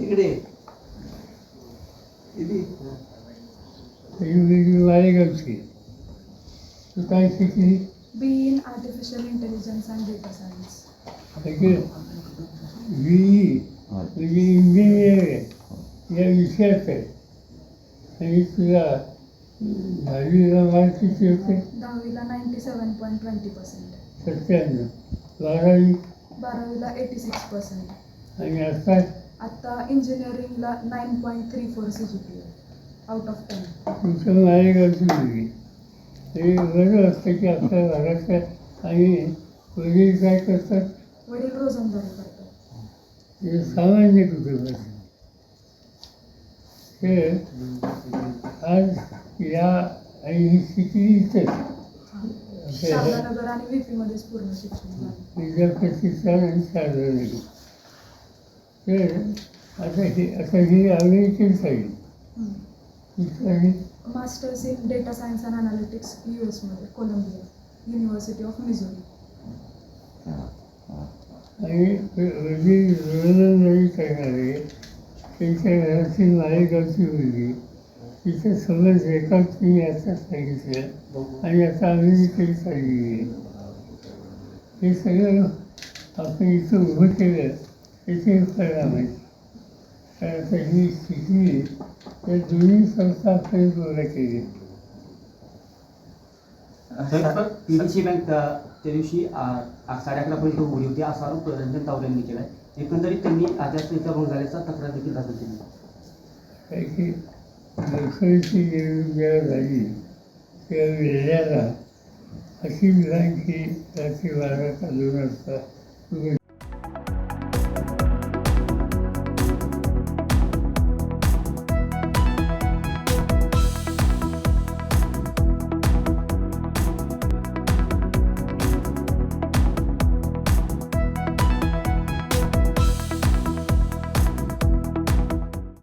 इकडे मालेगावची तू काय शिकली? B in artificial intelligence and data science V म्हणजे इंजिनियर या विषयात आहे. आणि तुला दहावीला मार्क किती होते? दहावीला ninety seven point twenty percent सत्त्याण्णव. बारावी? बारावीला एटी सिक्स पर्सेंट आणि आता आत्ता इंजिनिअरिंगला nine point three four C G P out of ten तुमचं मालेगावची मुलगी हे बरं असतं की आपल्या घरातल्या आणि वडील काय करतात? वडील रोजंदारी करतात. हे सामान्य कुटुंब हे आज या आणि ही शिकली इथंच पूर्ण शिक्षण आणि शारदानगर तर आता हे आता ही हम्म. ही side masters in data science and analytics U एसमध्ये कोलंबिया युनिव्हर्सिटी ऑफ मिझोरी आणि जी रोजंदारी करणारे त्यांच्या घराची मालेगावची मुलगी तिचं समज रेकॉर्ड तुम्ही आता सांगितलं. आणि आता अमेरिकेत चालली हे सगळं आपण इथं उभं केलं. त्याचे परिणाम आहेत कारण आता ही शिकली त्या दोन्ही संस्था आपण गोळा केली. पी डी सी बँक त्या दिवशी साडे अकरापर्यंत उघडी होती. असा आरोप रंजन तावडे यांनी केला एकंदरीत त्यांनी आचारसंहिता भंग झाल्याचा तक्रार देखील दाखल केली. लोकशाहीची निवडणूक जेव्हा झाली. तेव्हा वेळेला अशी विधान की रात्री बारा का दोन वाजता